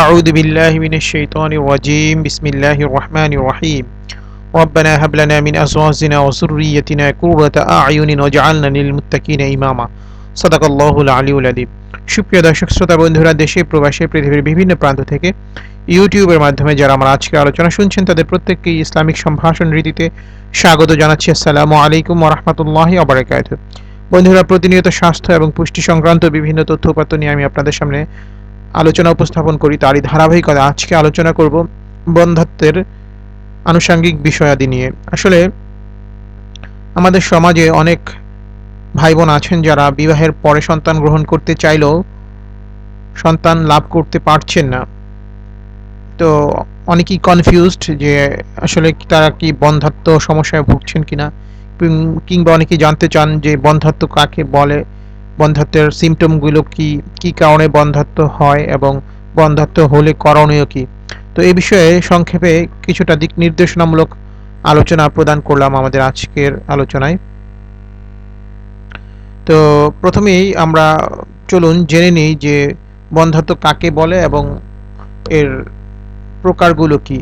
أعوذ بالله من الشيطان الرجيم بسم الله الرحمن الرحيم ربنا هب لنا من أزواجنا وذريتنا قرة أعين واجعلنا للمتقين إماما صدق الله العلي العظيم সুপ্রিয় দর্শক শ্রোতা বন্ধুরা দেশে প্রবাসে পৃথিবীর বিভিন্ন প্রান্ত থেকে ইউটিউবের মাধ্যমে যারা আমার আজকে আলোচনা শুনছেন তাদের প্রত্যেককেই ইসলামিক সম্ভাষণ রীতিতে স্বাগত জানাচ্ছি আসসালামু আলাইকুম ওরহমতুল্লাহি অবরাকাত বন্ধুরা প্রতিনিয়ত স্বাস্থ্য এবং পুষ্টি সংক্রান্ত বিভিন্ন তথ্যপাত্র নিয়ে আমি আপনাদের সামনে আলোচনা উপস্থাপন করি, তারই ধারাবাহিকতা আজকে আলোচনা করব বন্ধাত্বের আনুষাঙ্গিক বিষয়াদি নিয়ে। আসলে আমাদের সমাজে অনেক ভাই বোন আছেন যারা বিবাহের পরে সন্তান গ্রহণ করতে চাইলেও সন্তান লাভ করতে পারছেন না। তো অনেকেই কনফিউজড যে আসলে তারা কি বন্ধাত্ম সমস্যায় ভুগছেন কিনা কিংবা অনেকেই জানতে চান যে বন্ধাত্ম কাকে বলে। বন্ধাত্বের সিমটমগুলো কি কি কারণে বন্ধাত্ব হয় এবং বন্ধাত্ব হলে করণীয় কি? তো এই বিষয়ে সংক্ষেপে কিছুটা দিক নির্দেশনামূলক আলোচনা প্রদান করলাম আমাদের আজকের আলোচনায়। তো প্রথমেই আমরা চলুন জেনে নিই যে বন্ধাত্ব কাকে বলে এবং এর প্রকারগুলো কি।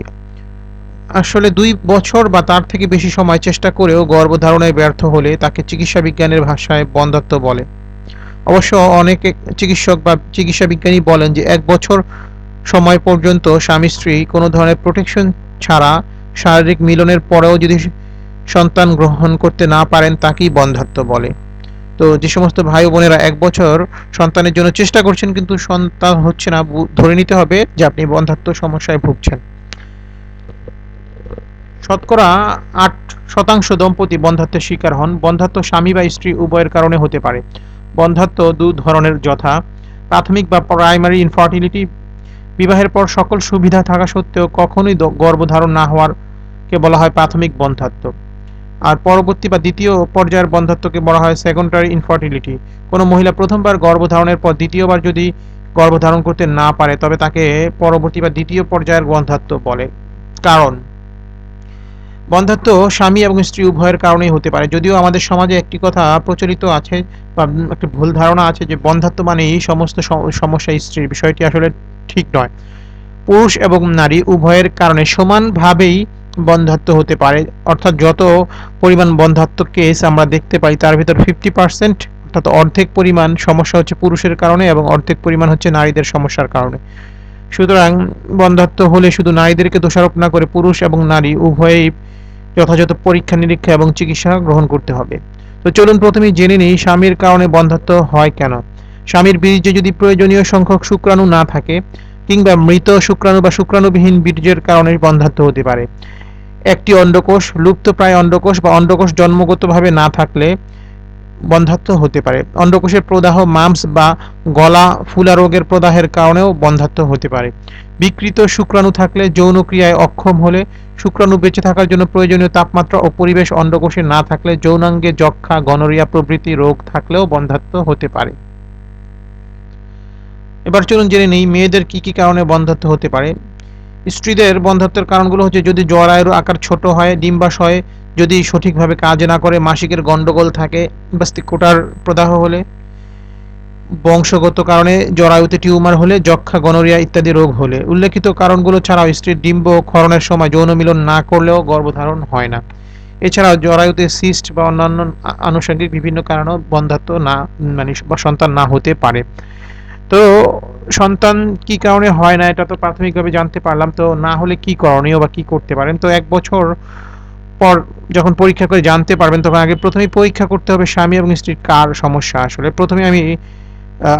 আসলে দুই বছর বা তার থেকে বেশি সময় চেষ্টা করেও গর্ভধারণায় ব্যর্থ হলে তাকে চিকিৎসা বিজ্ঞানের ভাষায় বন্ধাত্ব বলে। অবশ্য অনেক চিকিৎসক বা চিকিৎসা বিজ্ঞানী বলেন যে এক বছর সময় পর্যন্ত স্বামী স্ত্রী কোনো ধরনের প্রোটেকশন ছাড়া শারীরিক মিলনের পরেও যদি সন্তান গ্রহণ করতে না পারেন, তাকেই বন্ধাত্ব বলে। তো যে সমস্ত ভাই বোনেরা এক বছর সন্তানের জন্য চেষ্টা করছেন, কিন্তু সন্তান হচ্ছে না ধরে নিতে হবে যে আপনি বন্ধাত্ব সমস্যায় ভুগছেন। শতকরা আট শতাংশ দম্পতি বন্ধাত্বের শিকার হন। বন্ধাত্ব স্বামী বা স্ত্রী উভয়ের কারণে হতে পারে। বন্ধাত্ব দু ধরনের যথা, প্রাথমিক বা প্রাইমারি ইনফার্টিলিটি বিবাহের পর সকল সুবিধা থাকা সত্ত্বেও কখনোই গর্ভধারণ না হওয়ার কে বলা হয় প্রাথমিক বন্ধাত্ব আর পরবর্তী বা দ্বিতীয় পর্যায়ের বন্ধাত্বকে বলা হয় সেকেন্ডারি ইনফার্টিলিটি কোনো মহিলা প্রথমবার গর্ভধারণের পর দ্বিতীয়বার যদি গর্ভধারণ করতে না পারে, তবে তাকে পরবর্তী বা দ্বিতীয় পর্যায়ের বন্ধাত্ব বলে। কারণ? বন্ধাত্ব স্বামী এবং স্ত্রী উভয়ের কারণেই হতে পারে। যদিও আমাদের সমাজে একটি কথা প্রচলিত আছে বা একটা ভুল ধারণা আছে যে বন্ধাত্ব মানেই সমস্ত সমস্যা স্ত্রীর। বিষয়টি আসলে ঠিক নয়। পুরুষ এবং নারী উভয়ের কারণে সমানভাবেই বন্ধাত্ব হতে পারে। অর্থাৎ যত পরিমাণ বন্ধাত্ব কেস আমরা দেখতে পাই, তার ভিতর ফিফটি পার্সেন্ট অর্থাৎ অর্ধেক পরিমাণ সমস্যা হচ্ছে পুরুষের কারণে এবং অর্ধেক পরিমাণ হচ্ছে নারীদের সমস্যার কারণে। সুতরাং বন্ধাত্ব হলে শুধু নারীদেরকে দোষারোপ না করে পুরুষ এবং নারী উভয়েই যথাযথ পরীক্ষা নিরীক্ষা এবং চিকিৎসা গ্রহণ করতে হবে। তো চলুন প্রথমে জেনে নিই স্বামীর কারণে বন্ধাত্ব হয় কেন। স্বামীর বীর্যে যদি প্রয়োজনীয় সংখ্যক শুক্রাণু না থাকে, কিংবা মৃত শুক্রাণু বা শুক্রাণুবিহীন বীর্যের কারণে বন্ধাত্ব হতে পারে। একটি অন্ডকোষ লুপ্তপ্রায় অন্ডকোষ বা অন্ডকোষ জন্মগতভাবে না থাকলে বন্ধাত্ব হতে পারে। অন্ডকোষের প্রদাহ, মামস বা গলা ফুলা রোগের প্রদাহের কারণেও বন্ধাত্ব হতে পারে। বিকৃত শুক্রাণু থাকলে যৌন ক্রিয়ায় অক্ষম হলে শুক্রাণু বেঁচে থাকার জন্য প্রয়োজনীয় তাপমাত্রা ও পরিবেশ অন্ডকোষে না থাকলে যৌনাঙ্গে যক্ষা, গনোরিয়া প্রভৃতি রোগ থাকলেও বন্ধাত্ব হতে পারে। এবার চলুন জেনে নেই, মেয়েদের কি কি কারণে বন্ধাত্ব হতে পারে? স্ত্রীদের বন্ধাত্বের কারণগুলো হচ্ছে যদি জরায়ুর আকার ছোট হয়, ডিম্বাশয় যদি সঠিকভাবে কাজ না করে, মাসিকের গন্ডগোল থাকে বাস্তিকোটার প্রদাহ হলে, বংশগত কারণে জরায়ুতে টিউমার হলে যক্ষা গনোরিয়া ইত্যাদি রোগ হলে, উল্লেখিত কারণগুলো ছাড়াও স্ত্রীর ডিম্ব ক্ষরণের সময় যৌন মিলন না করলেও গর্ভধারণ হয় না। এছাড়াও জরায়ুতে সিস্ট বা অন্যান্য আনুষঙ্গিক বিভিন্ন কারণেও বন্ধাত্ব না মানে বা সন্তান না হতে পারে। তো সন্তান কি কারণে হয় না, এটা তো প্রাথমিকভাবে জানতে পারলাম। তো না হলে কি করণীয় বা কি করতে পারেন? তো এক বছর পর যখন পরীক্ষা করে জানতে পারবেন, তখন আগে প্রথমেই পরীক্ষা করতে হবে স্বামী এবং স্ত্রীর কার সমস্যা আসলে। প্রথমে আমি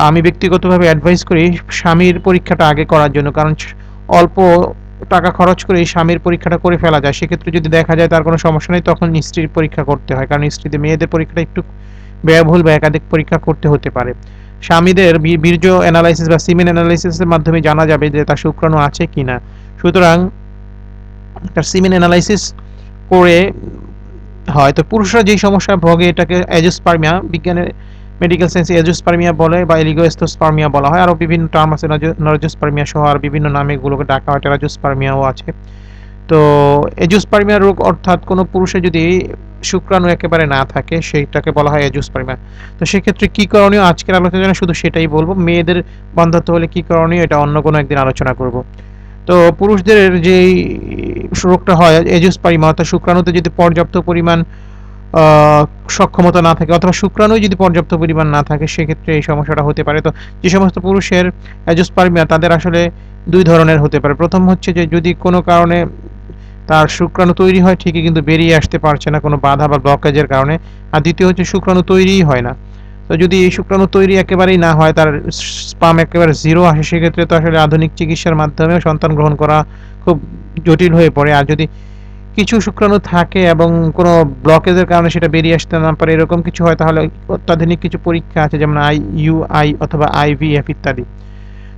আমি ব্যক্তিগতভাবে অ্যাডভাইস করি স্বামীর পরীক্ষাটা আগে করার জন্য, কারণ অল্প টাকা খরচ করে স্বামীর পরীক্ষাটা করে ফেলা যায়। সেক্ষেত্রে যদি দেখা যায় তার কোনো সমস্যা নেই, তখন স্ত্রীর পরীক্ষা করতে হয়, কারণ স্ত্রীদের মেয়েদের পরীক্ষাটা একটু ব্যয়বহুল বা একাধিক পরীক্ষা করতে হতে পারে। স্বামীদের বীর্য অ্যানালাইসিস বা সিমেন অ্যানালাইসিসের মাধ্যমে জানা যাবে যে তার শুক্রাণু আছে কি না সুতরাং তার সিমেন অ্যানালাইসিস করে হয় তো পুরুষরা যেই সমস্যায় ভোগে এটাকে অ্যাজোস্পার্মিয়া বিজ্ঞানের মেডিকেল সায়েন্সে এজোস্পার্মিয়া বলে বা এলিগোস্টোস্পার্মিয়া বলা হয়। আরও বিভিন্ন টার্ম আছে নরজোস্পার্মিয়া সহ আর বিভিন্ন নামে এগুলোকে ডাকা হয়, টেরাজোস্পার্মিয়াও আছে। তো এজুসপার্মিয়া রোগ অর্থাৎ কোনো পুরুষে যদি শুক্রাণু একেবারে না থাকে, সেইটাকে বলা হয় এজুসপার্মিয়া। তো সেক্ষেত্রে কি করণীয়? আজকের আলোচনা শুধু সেটাই বলব। মেয়েদের বন্ধাত্ব হলে কি করণীয়? এটা অন্য কোনো একদিন আলোচনা করব। তো পুরুষদের যেই রোগটা হয় এজুসপার্মিয়া অর্থাৎ শুক্রাণুতে যদি পর্যাপ্ত পরিমাণ সক্ষমতা না থাকে, অথবা শুক্রাণু যদি পর্যাপ্ত পরিমাণ না থাকে, সেক্ষেত্রে এই সমস্যাটা হতে পারে। তো যে সমস্ত পুরুষের অ্যাজোস্পার্মিয়া তাদের আসলে দুই ধরনের হতে পারে। প্রথম হচ্ছে যে, যদি কোনো কারণে তার শুক্রাণু তৈরি হয়, ঠিকই কিন্তু বেরিয়ে আসতে পারছে না কোনো বাধা বা ব্লকেজের কারণে। আর দ্বিতীয় হচ্ছে, শুক্রাণু তৈরিই হয় না। তো যদি এই শুক্রাণু তৈরি একেবারেই না হয়, তার স্পাম একেবারে জিরো আসে, সেক্ষেত্রে তো আসলে আধুনিক চিকিৎসার মাধ্যমেও সন্তান গ্রহণ করা খুব জটিল হয়ে পড়ে। আর যদি কিছু শুক্রাণু থাকে এবং কোনো ব্লকেজের কারণে সেটা বেরিয়ে আসতে না পারে, এরকম কিছু হয়, তাহলে অত্যাধুনিক কিছু পরীক্ষা আছে, যেমন আই ইউআই অথবা আইভিএফ ইত্যাদি।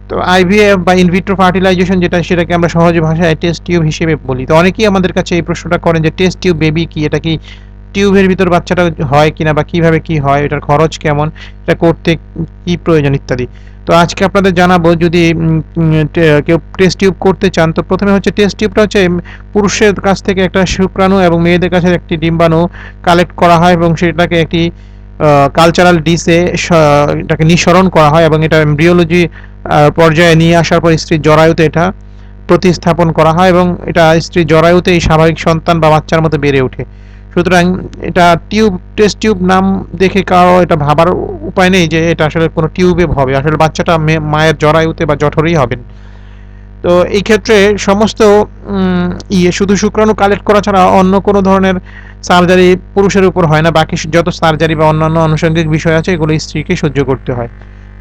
তো আইভিএফ বা ইনভিট্রো ফার্টিলাইজেশন যেটা, সেটাকে আমরা সহজ ভাষায় টেস্ট টিউব হিসেবে বলি। তো অনেকেই আমাদের কাছে এই প্রশ্নটা করেন যে টেস্ট টিউব বেবি কি? এটা কি টিউবের ভিতর বাচ্চাটা হয় কিনা বা কীভাবে কি হয়, এটার খরচ কেমন, এটা করতে কি প্রয়োজন ইত্যাদি। তো আজকে আপনাদের জানাব যদি কেউ টেস্ট টিউব করতে চান, তো প্রথমে হচ্ছে টেস্ট টিউবটা হচ্ছে পুরুষের কাছ থেকে একটা শুক্রাণু এবং মেয়েদের কাছে একটি ডিম্বাণু কালেক্ট করা হয় এবং সেটাকে একটি কালচারাল ডিসে এটাকে নিঃসরণ করা হয় এবং এটা এমব্রিওলজি পর্যায়ে নিয়ে আসার পর স্ত্রীর জরায়ুতে এটা প্রতিস্থাপন করা হয় এবং এটা স্ত্রীর জরায়ুতে এই স্বাভাবিক সন্তান বা বাচ্চার মতো বেড়ে ওঠে। সুতরাং এটা টিউব, টেস্ট টিউব নাম দেখে কারও এটা ভাবার উপায় নেই যে এটা আসলে কোনো টিউবে হবে। আসলে বাচ্চাটা মায়ের জরায়ুতে বা জঠরেই হবেন। তো এই ক্ষেত্রে সমস্ত ইয়ে শুধু শুক্রাণু কালেক্ট করা ছাড়া অন্য কোনো ধরনের সার্জারি পুরুষের উপর হয় না। বাকি যত সার্জারি বা অন্যান্য আনুষঙ্গিক বিষয় আছে, এগুলো স্ত্রীকে সহ্য করতে হয়।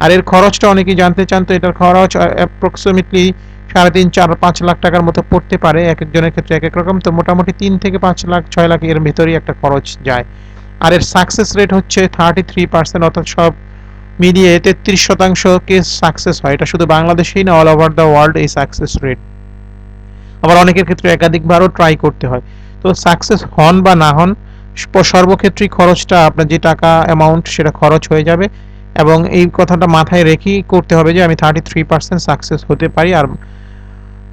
আর এর খরচটা অনেকেই জানতে চান, তো এটার খরচ অ্যাপ্রক্সিমেটলি সাড়ে তিন, চার, পাঁচ লাখ টাকার মতো পড়তে পারে এক একজনের ক্ষেত্রে এক এক রকম। তো মোটামুটি তিন থেকে পাঁচ লাখ, ছয় লাখ এর ভেতরেই একটা খরচ যায়। আর এর সাকসেস রেট হচ্ছে থার্টি থ্রি পার্সেন্ট অর্থাৎ সব মিলিয়ে তেত্রিশ শতাংশ কেস সাকসেস হয়। এটা শুধু বাংলাদেশেই না অল ওভার দ্য ওয়ার্ল্ড এই সাকসেস রেট আবার অনেকের ক্ষেত্রে একাধিকবারও ট্রাই করতে হয়। তো সাকসেস হন বা না হন সর্বক্ষেত্রেই খরচটা আপনার যে টাকা অ্যামাউন্ট সেটা খরচ হয়ে যাবে। এবং এই কথাটা মাথায় রেখেই করতে হবে যে আমি থার্টি থ্রি পার্সেন্ট সাকসেস হতে পারি। আর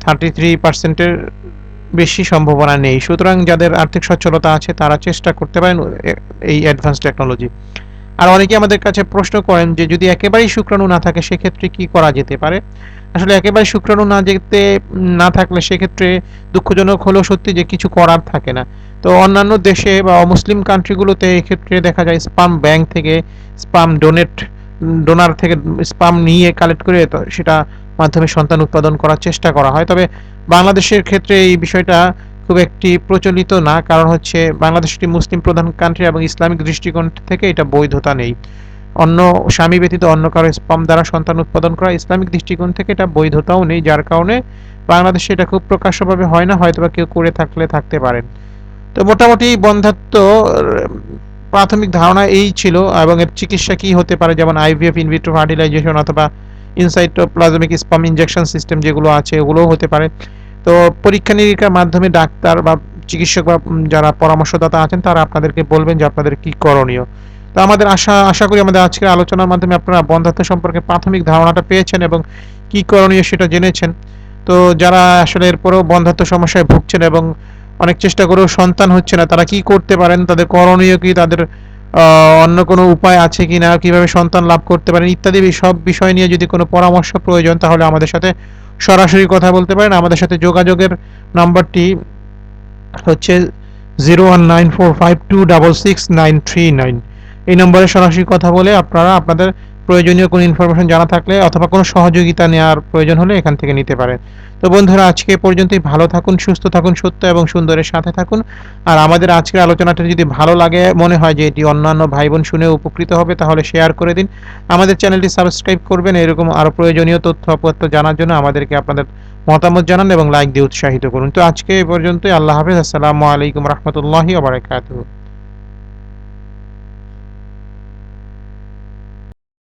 থার্টি থ্রি পার্সেন্টের বেশি সম্ভাবনা নেই। সুতরাং যাদের আর্থিক সচ্ছলতা আছে, তারা চেষ্টা করতে পারেন এই অ্যাডভান্স টেকনোলজি আর অনেকে আমাদের কাছে প্রশ্ন করেন যে, যদি একেবারেই শুক্রাণু না থাকে, সেক্ষেত্রে কি করা যেতে পারে? আসলে একেবারে শুক্রাণু না যেতে, না থাকলে সেক্ষেত্রে দুঃখজনক হলেও সত্যি যে, কিছু করার থাকে না। তো অন্যান্য দেশে বা অমুসলিম কান্ট্রিগুলোতে এক্ষেত্রে দেখা যায় স্পাম ব্যাংক থেকে স্পাম ডোনেট ডোনার থেকে স্পাম নিয়ে কালেক্ট করে সেটা মাধ্যমে সন্তান উৎপাদন করার চেষ্টা করা হয়। তবে বাংলাদেশের ক্ষেত্রে এই বিষয়টা খুব একটি প্রচলিত না, কারণ হচ্ছে বাংলাদেশ একটি মুসলিম প্রধান কান্ট্রি এবং ইসলামিক দৃষ্টিকোণ থেকে এটা বৈধতা নেই। অন্য স্বামী ব্যতীত অন্য কারও স্পাম দ্বারা সন্তান উৎপাদন করা ইসলামিক দৃষ্টিকোণ থেকে এটা বৈধতাও নেই, যার কারণে বাংলাদেশে এটা খুব প্রকাশ্যভাবে হয় না হয়তোবা কেউ করে থাকলে থাকতে পারেন। তো মোটামুটি বন্ধাত্ব প্রাথমিক ধারণা এই ছিল, এবং এর চিকিৎসা কি হতে পারে, যেমন আইভিএফ ইনভিট্রো ফার্টিলাইজেশন অথবা ইনসাইটোপ্লাজমিক স্পাম ইনজেকশন সিস্টেম যেগুলো আছে, ওগুলোও হতে পারে। তো পরীক্ষা নিরীক্ষার মাধ্যমে ডাক্তার বা চিকিৎসক বা যারা পরামর্শদাতা আছেন, তারা আপনাদেরকে বলবেন যে আপনাদের কি করণীয়। তো আমাদের আশা আশা করি আমাদের আজকের আলোচনার মাধ্যমে আপনারা বন্ধাত্ব সম্পর্কে প্রাথমিক ধারণাটা পেয়েছেন এবং কি করণীয় সেটা জেনেছেন। তো যারা আসলে এরপরেও বন্ধাত্ব সমস্যায় ভুগছেন এবং অনেক চেষ্টা করেও সন্তান হচ্ছে না, তারা কি করতে পারেন? তাদের করণীয় কি? তাদের অন্য কোনো উপায় আছে কি না, কীভাবে সন্তান লাভ করতে পারেন ইত্যাদি সব বিষয় নিয়ে যদি কোনো পরামর্শ প্রয়োজন, তাহলে আমাদের সাথে সরাসরি কথা বলতে পারেন। আমাদের সাথে যোগাযোগের নাম্বারটি হচ্ছে zero one nine four five two double six nine three nine. এই নম্বরে সরাসরি কথা বলে আপনারা আপনাদের প্রয়োজনীয় কোনো ইনফরমেশন জানা থাকলে অথবা কোনো সহযোগিতা নেওয়ার প্রয়োজন হলে এখান থেকে নিতে পারেন। তো বন্ধুরা, আজকে পর্যন্তই। ভালো থাকুন, সুস্থ থাকুন, সত্য এবং সুন্দরের সাথে থাকুন। আর আমাদের আজকের আলোচনাটা যদি ভালো লাগে, মনে হয় যে এটি অন্যান্য ভাই বোন শুনে উপকৃত হবে, তাহলে শেয়ার করে দিন। আমাদের চ্যানেলটি সাবস্ক্রাইব করবেন। এরকম আরও প্রয়োজনীয় তথ্য আপত্র জানার জন্য আমাদেরকে আপনাদের মতামত জানান এবং লাইক দিয়ে উৎসাহিত করুন। তো আজকে এ পর্যন্তই। আল্লাহ হাফেজ। আসসালামু আলাইকুম রহমতুল্লাহি ওবরাকাতুহু